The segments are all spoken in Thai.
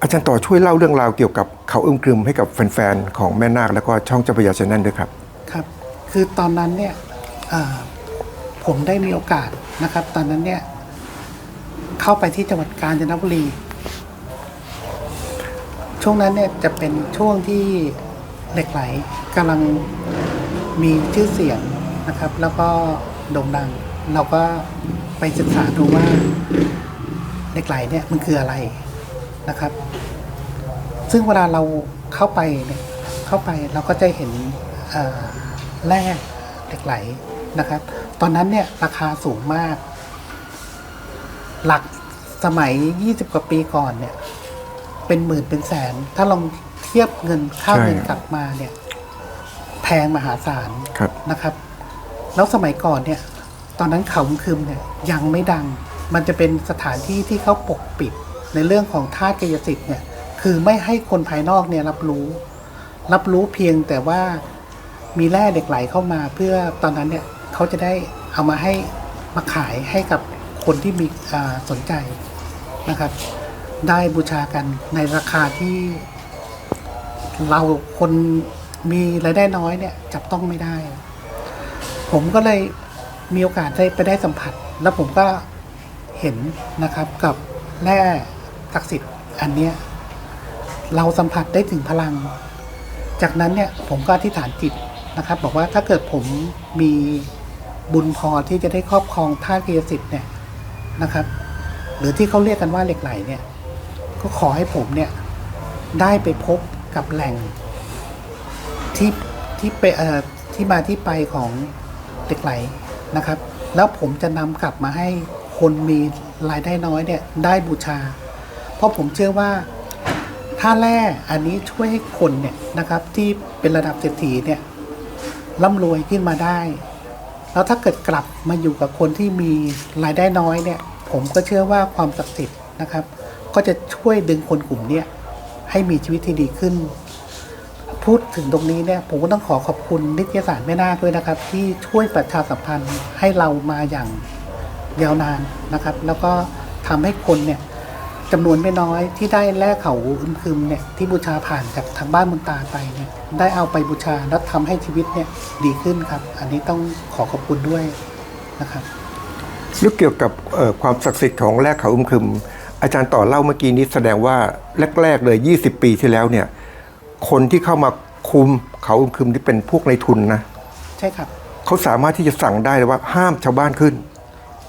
อาจารย์ต่อช่วยเล่าเรื่องราวเกี่ยวกับเขาอึมครึมให้กับแฟนๆของแม่นาคแล้วก็ช่องเจ้าพระยาชแนลด้วยครับ ครับ คือตอนนั้นเนี่ยผมได้มีโอกาสนะครับ ตอนนั้นเนี่ยเข้าไปที่จังหวัดกาญจนบุรี ช่วงนั้นเนี่ยจะเป็นช่วงที่เหล็กไหลกำลังมีชื่อเสียงนะครับ แล้วก็โด่งดัง เราก็ไปศึกษาดูว่าเหล็กไหลเนี่ยมันคืออะไรนะครับ ซึ่งเวลาเราเข้าไปเนี่ยเข้าไปเราก็จะเห็นเอ่อแร่เหล็กไหลนะครับ ตอนนั้นเนี่ยราคาสูงมาก หลักสมัย 20 กว่าปีก่อนเนี่ย เป็นหมื่นเป็นแสน ถ้าลองเทียบเงินค่าใช่เงินกลับมาเนี่ย แพงมหาศาลครับนะครับ แล้วสมัยก่อนเนี่ย ตอนนั้นเขาคึมเนี่ยยังไม่ดัง มันจะเป็นสถานที่ที่เขาปกปิด ในเรื่องของธาตุกายสิทธิ์เนี่ยคือไม่ให้คนภายนอกเนี่ยรับรู้ รับรู้เพียงแต่ว่ามีแร่เหล็กไหลเข้ามา เพื่อตอนนั้นเนี่ยเขาจะได้เอามาให้มาขายให้กับคนที่มีสนใจนะครับ ได้บูชากันในราคาที่เราคนมีรายได้น้อยเนี่ยจับต้องไม่ได้ ผมก็เลย มีโอกาสได้ไปได้สัมผัส แล้วผมก็เห็นนะครับกับแร่ศักดิ์สิทธิ์อันเนี้ยเราสัมผัสได้ถึงพลัง จากนั้นเนี่ยผมก็อธิษฐานจิตนะครับ บอกว่าถ้าเกิดผมมีบุญพอที่จะได้ครอบครองธาตุกายสิทธิ์เนี่ยนะครับ หรือที่เขาเรียกกันว่าเหล็กไหลเนี่ย ก็ขอให้ผมเนี่ยได้ไปพบกับแหล่งที่ที่ไปเอ่อที่มาที่ไปของเหล็กไหล นะครับ แล้วผมจะนำกลับมาให้คนมีรายได้น้อยเนี่ยได้บูชา เพราะผมเชื่อว่าถ้าแร่อันนี้ช่วยให้คนเนี่ยนะครับ ที่เป็นระดับเศรษฐีเนี่ยร่ำรวยขึ้นมาได้ แล้วถ้าเกิดกลับมาอยู่กับคนที่มีรายได้น้อยเนี่ย ผมก็เชื่อว่าความศักดิ์สิทธิ์นะครับ ก็จะช่วยดึงคนกลุ่มเนี้ยให้มีชีวิตที่ดีขึ้น พูดถึงตรงนี้เนี่ยผมก็ต้องขอขอบคุณนิตยสารแม่นาคด้วยนะครับ ที่ช่วยประชาสัมพันธ์ให้เรามาอย่างยาวนานนะครับ แล้วก็ทำให้คนเนี่ยจำนวนไม่น้อยที่ได้แลกเขาอึมคึมเนี่ยที่บูชาผ่านจากทางบ้านมุนตาไปเนี่ยได้เอาไปบูชาแล้วทำให้ชีวิตเนี่ยดีขึ้นครับ อันนี้ต้องขอขอบคุณด้วยนะครับเรื่องเกี่ยวกับความศักดิ์สิทธิ์ของแร่เขาอึมคึม อาจารย์ต่อเล่าเมื่อกี้นี้แสดงว่าแรกๆเลย 20 ปีที่แล้วเนี่ย คนที่เข้ามาคุมเขาอึมครึมที่เป็นพวกในทุนนะใช่ครับ เขาสามารถที่จะสั่งได้เลยว่าห้ามชาวบ้านขึ้น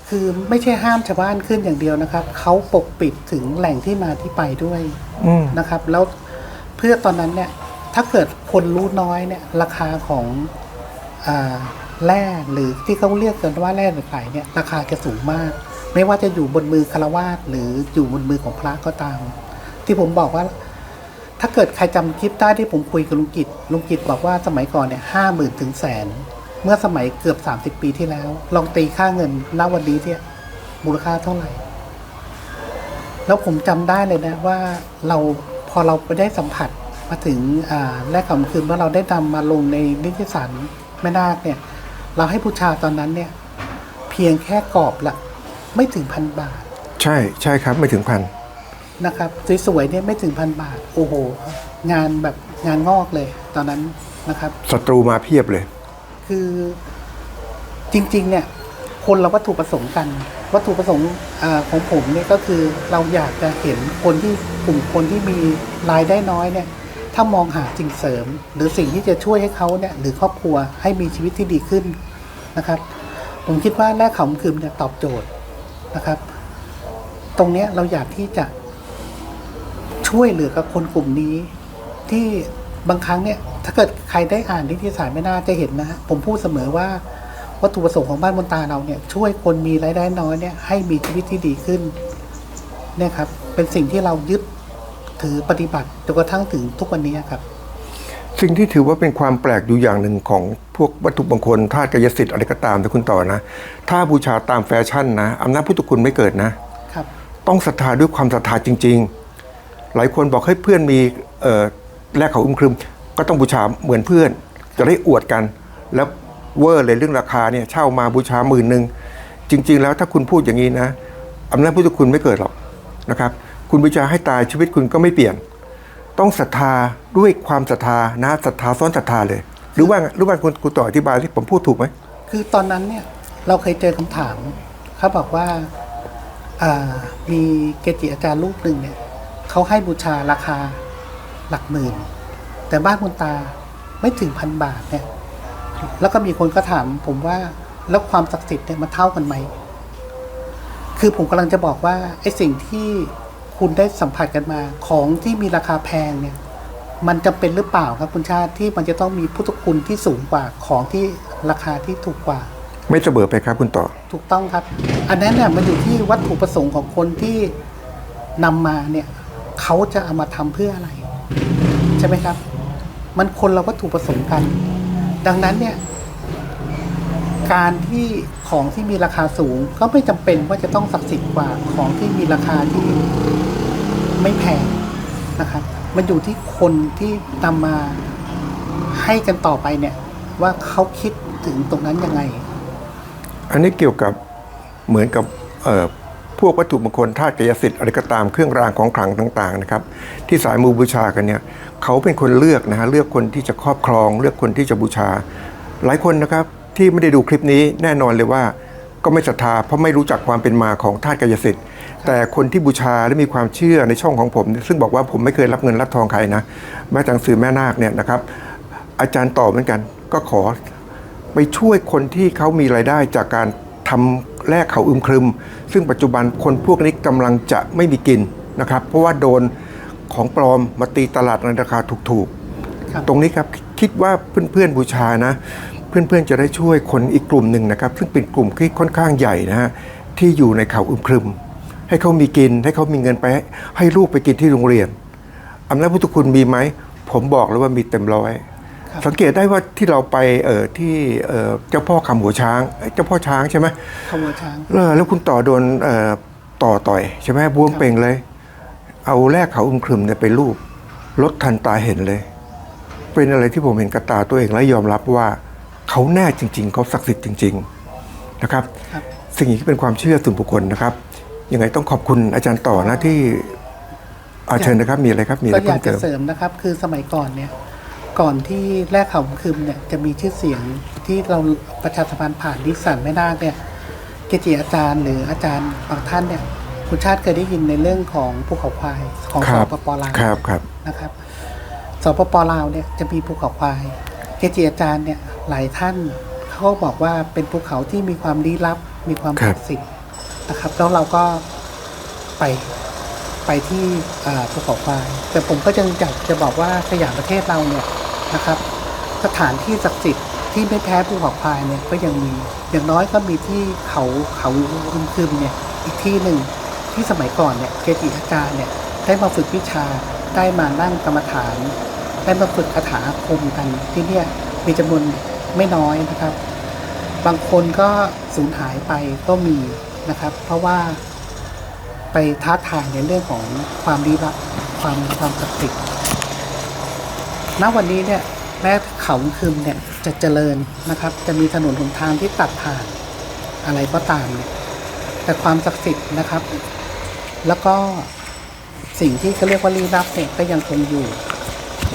คือไม่ใช่ห้ามชาวบ้านขึ้นอย่างเดียวนะครับเขาปกปิดถึงแหล่งที่มาที่ไปด้วยอืมนะครับ แล้วเพื่อตอนนั้นเนี่ย ถ้าเกิดคนรู้น้อยเนี่ย ราคาของอ่าแร่หรือที่เขาเรียกกันว่าแร่เหล็กไหลเนี่ยราคาจะสูงมาก ไม่ว่าจะอยู่บนมือคารวาสหรืออยู่บนมือของพระก็ตาม ที่ผมบอกว่า ถ้าเกิดใครจำคลิปได้ที่ผมคุยกับลุงกิจลุงกิจบอกว่าสมัยก่อนเนี่ยห้าหมื่นถึงแสน เมื่อสมัยเกือบ 30 ปีที่แล้ว ลองตีค่าเงินณวันนี้เนี่ยมูลค่าเท่าไหร่ แล้วผมจำได้เลยนะว่าเราพอเราไปได้สัมผัสมาถึงแรกคำคืนว่าเราได้นำมาลงในนิตยสารแม่นาคเนี่ย เราให้บูชาตอนนั้นเนี่ย เพียงแค่กรอบละไม่ถึงพันบาท ใช่ใช่ครับไม่ถึงพัน นะครับสวยๆเนี่ยไม่ถึงพันบาท โอ้โห งานแบบงานงอกเลย ตอนนั้นนะครับศัตรูมาเพียบเลย คือจริง ๆ เนี่ยคนเราวัตถุประสงค์กัน วัตถุประสงค์อาของผมเนี่ยก็คือเราอยากจะเห็นคนที่กลุ่มคนที่มีรายได้น้อยเนี่ย ถ้ามองหาสิ่งเสริม หรือสิ่งที่จะช่วยให้เขาเนี่ยหรือครอบครัวให้มีชีวิตที่ดีขึ้นนะครับ ผมคิดว่าแรกเขาคืมเนี่ยตอบโจทย์นะครับ ตรงเนี้ยเราอยากที่จะ ช่วยเหลือกับคนกลุ่มนี้ ที่บางครั้งเนี่ย ถ้าเกิดใครได้อ่านนิตยสารไม่น่าจะเห็นนะฮะผมพูดเสมอว่าวัตถุประสงค์ของบ้านบนตาเราเนี่ย ช่วยคนมีรายได้น้อยเนี่ยให้มีชีวิตที่ดีขึ้นเนี่ยครับ เป็นสิ่งที่เรายึดถือปฏิบัติจนกระทั่งถึงทุกวันนี้ครับ สิ่งที่ถือว่าเป็นความแปลกอยู่อย่างหนึ่งของพวกวัตถุมงคลธาตุกายสิทธิ์อะไรก็ตามแต่คุณต่อนะ ถ้าบูชาตามแฟชั่นนะอำนาจพุทธคุณไม่เกิดนะครับ ต้องศรัทธาด้วยความศรัทธาจริง ๆ หลายคนบอกให้เพื่อนมีเอ่อแลกเขาอึมครึม ก็ต้องบูชาเหมือนเพื่อน จะได้อวดกัน แล้วเวอร์เลยเรื่องราคาเนี่ยเช่ามาบูชาหมื่นหนึ่งจริง ๆ แล้วถ้าคุณพูดอย่างนี้นะอำนาจพุทธคุณไม่เกิดหรอกนะครับ คุณบูชาให้ตายชีวิตคุณก็ไม่เปลี่ยน ต้องศรัทธาด้วยความศรัทธานะศรัทธาซ้อนศรัทธาเลย หรือว่าหรือว่าคุณคุณต่ออธิบายที่ผมพูดถูกไหมคือตอนนั้นเนี่ยเราเคยเจอคำถามเขาบอกว่ามีเกจิอาจารย์รูปหนึ่งเนี่ย เขาให้บูชาราคาหลักหมื่น แต่บ้านคุณตาไม่ถึงพันบาทเนี่ย แล้วก็มีคนก็ถามผมว่าแล้วความศักดิ์สิทธิ์เนี่ยมันเท่ากันไหม คือผมกำลังจะบอกว่าไอ้สิ่งที่คุณได้สัมผัสกันมาของที่มีราคาแพงเนี่ย มันจำเป็นหรือเปล่าครับคุณชาติที่มันจะต้องมีพุทธคุณที่สูงกว่าของที่ราคาที่ถูกกว่า ไม่เสมอไปครับคุณต่อ ถูกต้องครับ อันนั้นเนี่ยมันอยู่ที่วัตถุประสงค์ของคนที่นำมาเนี่ย เขาจะเอามาทำเพื่ออะไร ใช่ไหมครับ มันคนละวัตถุประสงค์กัน ดังนั้นเนี่ยการที่ของที่มีราคาสูงก็ไม่จำเป็นว่าจะต้องศักดิ์สิทธิ์กว่าของที่มีราคาที่ไม่แพงนะครับ มันอยู่ที่คนที่นำมาให้กันต่อไปเนี่ย ว่าเขาคิดถึงตรงนั้นยังไง อันนี้เกี่ยวกับเหมือนกับเอ่อ พวกวัตถุมงคลธาตุกายสิทธิ์อะไรก็ตามเครื่องรางของขลังต่างๆนะครับที่สายมูบูชากันเนี่ยเขาเป็นคนเลือกนะฮะเลือกคนที่จะครอบครอง เลือกคนที่จะบูชา หลายคนนะครับที่ไม่ได้ดูคลิปนี้แน่นอนเลยว่าก็ไม่ศรัทธาเพราะไม่รู้จักความเป็นมาของธาตุกายสิทธิ์ แต่คนที่บูชาและมีความเชื่อในช่องของผม ซึ่งบอกว่าผมไม่เคยรับเงินรับทองใครนะแม้แต่หนังสือแม่นาคเนี่ยนะครับ อาจารย์ต่อเหมือนกัน ก็ขอไปช่วยคนที่เขามีรายได้จากการทำ แลกเขาอึมครึม ซึ่งปัจจุบันคนพวกนี้กำลังจะไม่มีกินนะครับ เพราะว่าโดนของปลอมมาตีตลาดในราคาถูกครับๆตรงนี้ครับคิดว่าเพื่อนๆบูชานะ เพื่อนๆจะได้ช่วยคนอีกกลุ่มหนึ่งนะครับ ซึ่งเป็นกลุ่มที่ค่อนข้างใหญ่นะฮะที่อยู่ในเขาอึมครึม ให้เขามีกินให้เขามีเงินไป ให้ให้ลูกไปกินที่โรงเรียนอำนาจพุทธคุณมีไหมผมบอกเลยว่ามีเต็มร้อยครับ สังเกตได้ว่าที่เราไปเอ่อที่เอ่อเจ้าพ่อคำหัวช้างเอ้ยเจ้าพ่อช้างใช่ไหมขโมยช้างเออแล้วคุณต่อโดนเอ่อต่อต่อยใช่ไหมบวมเป่งเลย เอาแรกเขาอุ้มครึมเนี่ยไปรูปลดทันตาเห็นเลย เป็นอะไรที่ผมเห็นกับตาตัวเองและยอมรับว่าเขาแน่จริง ๆเขาศักดิ์สิทธิ์จริง ๆนะครับ ครับ สิ่งนี้เป็นความเชื่อส่วนบุคคลนะครับยังไงต้องขอบคุณอาจารย์ต่อนะที่อาเชิญนะครับมีอะไรครับมีอะไรก็อยาเพิ่กมจะเติม เสริมนะครับ คือสมัยก่อนเนี่ย ก่อนที่แรกเขาคืมเนี่ยจะมีชื่อเสียงที่เราประชาสัมพันธ์ผ่านดิสันไม่ได้เนี่ยเกจิอาจารย์หรืออาจารย์บางท่านเนี่ยคุณชาติเคยได้ยินในเรื่องของภูเขาควายของคสรับปปลาวครับครับนะครับสปปลาวเนี่ยจะมีภูเขาควายเกจิอาจารย์เนี่ยหลายท่านเขาก็บอกว่าเป็นภูเขาที่มีความลี้ลับ มีความครัศับกดิ์สิทธิ์นะครับ แล้วเราก็ไปไปที่อ่าภูเขาควาย แต่ผมก็ยังอยากจะบอกว่าสยามประเทศเราเนี่ย นะครับ สถานที่ศักดิ์สิทธิ์ที่ไม่แพ้ภูเขาควายเนี่ยก็ยังมี อย่างน้อยก็มีที่เขาเขาอึมครึมเนี่ยอีกที่หนึ่งที่สมัยก่อนเนี่ยเกจิอาจารย์เนี่ยได้มาฝึกวิชาได้มานั่งกรรมฐาน ได้มาฝึกคาถาอาคมกันที่เนี่ยมีจำนวนไม่น้อยนะครับ บางคนก็สูญหายไปก็มีนะครับ เพราะว่าไปท้าทายในเรื่องของความลี้ลับความความศักดิ์สิทธิ์ณวันนี้เนี่ย แม้เขาคืมเนี่ยจะเจริญนะครับ จะมีถนนหนทางที่ตัดผ่านอะไรก็ตามเนี่ยแต่ความศักดิ์สิทธิ์นะครับ แล้วก็สิ่งที่เขาเรียกว่าลี้ลับเนี่ยก็ยังคงอยู่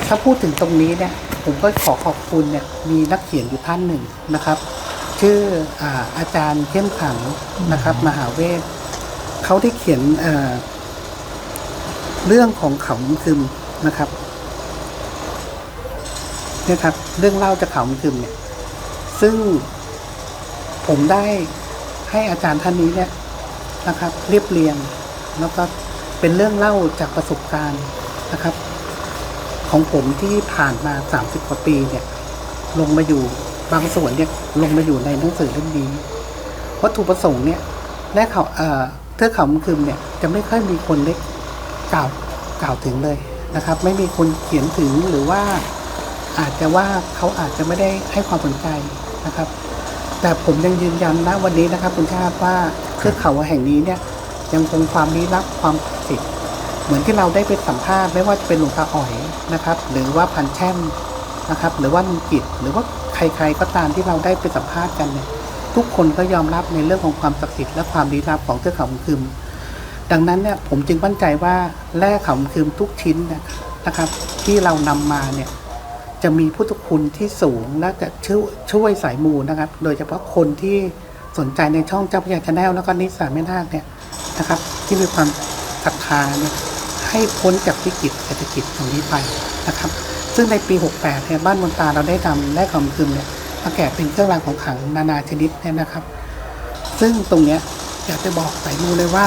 ถ้าพูดถึงตรงนี้เนี่ยผมก็ขอขอบคุณเนี่ยมีนักเขียนอยู่ท่านหนึ่งนะครับ ชื่ออาอาจารย์เข้มขังนะครับ มหาเวทเขาได้เขียนเอ่อเรื่องของเขาคึมนะครับเนี่ยครับ เรื่องเล่าจากเขาคึมเนี่ย ซึ่งผมได้ให้อาจารย์ท่านนี้เนี่ยนะครับ เรียบเรียง แล้วก็เป็นเรื่องเล่าจากประสบการณ์นะครับ ของผมที่ผ่านมา 30 กว่าปีเนี่ย ลงมาอยู่บางส่วนเนี่ยลงมาอยู่ในหนังสือเล่มนี้วัตถุประสงค์เนี่ยและเขาเอ่อเทือกเขามุคืมเนี่ยจะไม่ค่อยมีคนเล็กกล่าวกล่าวถึงเลยนะครับ ไม่มีคนเขียนถึงหรือว่า อาจจะว่าเขาอาจจะไม่ได้ให้ความสนใจนะครับ แต่ผมยังยืนยันนะวันนี้นะครับ คุณชาติว่าเทือกเขาแห่งนี้เนี่ย ยังคงความลี้ลับความศักดิ์สิทธิ์เหมือนที่เราได้ไปสัมภาษณ์ไม่ว่าจะเป็นหลวงตาอ๋อยนะครับ หรือว่าพันแช่มนะครับ หรือว่าลุงกิจหรือว่าใครๆก็ตามที่เราได้ไปสัมภาษณ์กันเนี่ยทุกคนก็ยอมรับในเรื่องของความศักดิ์สิทธิ์และความลี้ลับของเทือกเขาคืมดังนั้นเนี่ยผมจึงมั่นใจว่าแร่เขาคืมทุกชิ้นนยนะครับ ที่เรานำมาเนี่ย จะมีพุทธคุณที่สูงและจะช่วยช่วยสายมูนะครับ โดยเฉพาะคนที่สนใจในช่องเจ้าพระยาชาแนลแล้วก็นิสสาแม่นาคเนี่ยนะครับ ที่มีความศรัทธาเนี่ยให้พ้นจากวิกฤตเศรษฐกิจตรงนี้ไปนะครับ ซึ่งในปี 68เนี่ยบ้านมนตาเราได้ทำแร่คำคืนเนี่ยมาแกะเป็นเครื่องรางของขลังนานาชนิดเนี่ยนะครับ ซึ่งตรงเนี้ยอยากจะบอกสายมูเลยว่า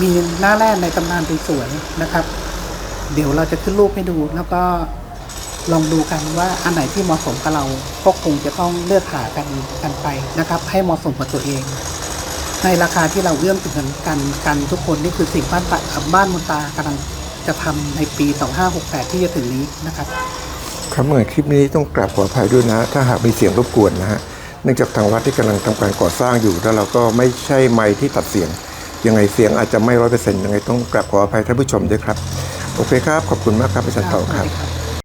มีหน้าแร่ในตำนานสวยๆนะครับ เดี๋ยวเราจะขึ้นรูปให้ดูแล้วก็ ลองดูกันว่าอันไหนที่เหมาะสมกับเราก็คงจะต้องเลือกหากันกันไปนะครับ ให้เหมาะสมกับตัวเอง ในราคาที่เราเอื้อมถึงกันกันกันทุกคนนี่คือสิ่งบ้านตาบ้านมนตากำลังจะทำในปี 2568 ที่จะถึงนี้นะครับครับเมื่อคลิปนี้ต้องกราบขออภัยด้วยนะ ถ้าหากมีเสียงรบกวนนะฮะเนื่องจากทางวัดที่กำลังทำการก่อสร้างอยู่แล้วเราก็ไม่ใช่ไม้ที่ตัดเสียงยังไงเสียงอาจจะไม่ร้อยเปอร์เซ็นต์ยังไงต้องกราบขออภัยท่านผู้ชมด้วยครับ โอเคครับ ขอบคุณมากครับอาจารย์ต่อครับสวัสดีครับ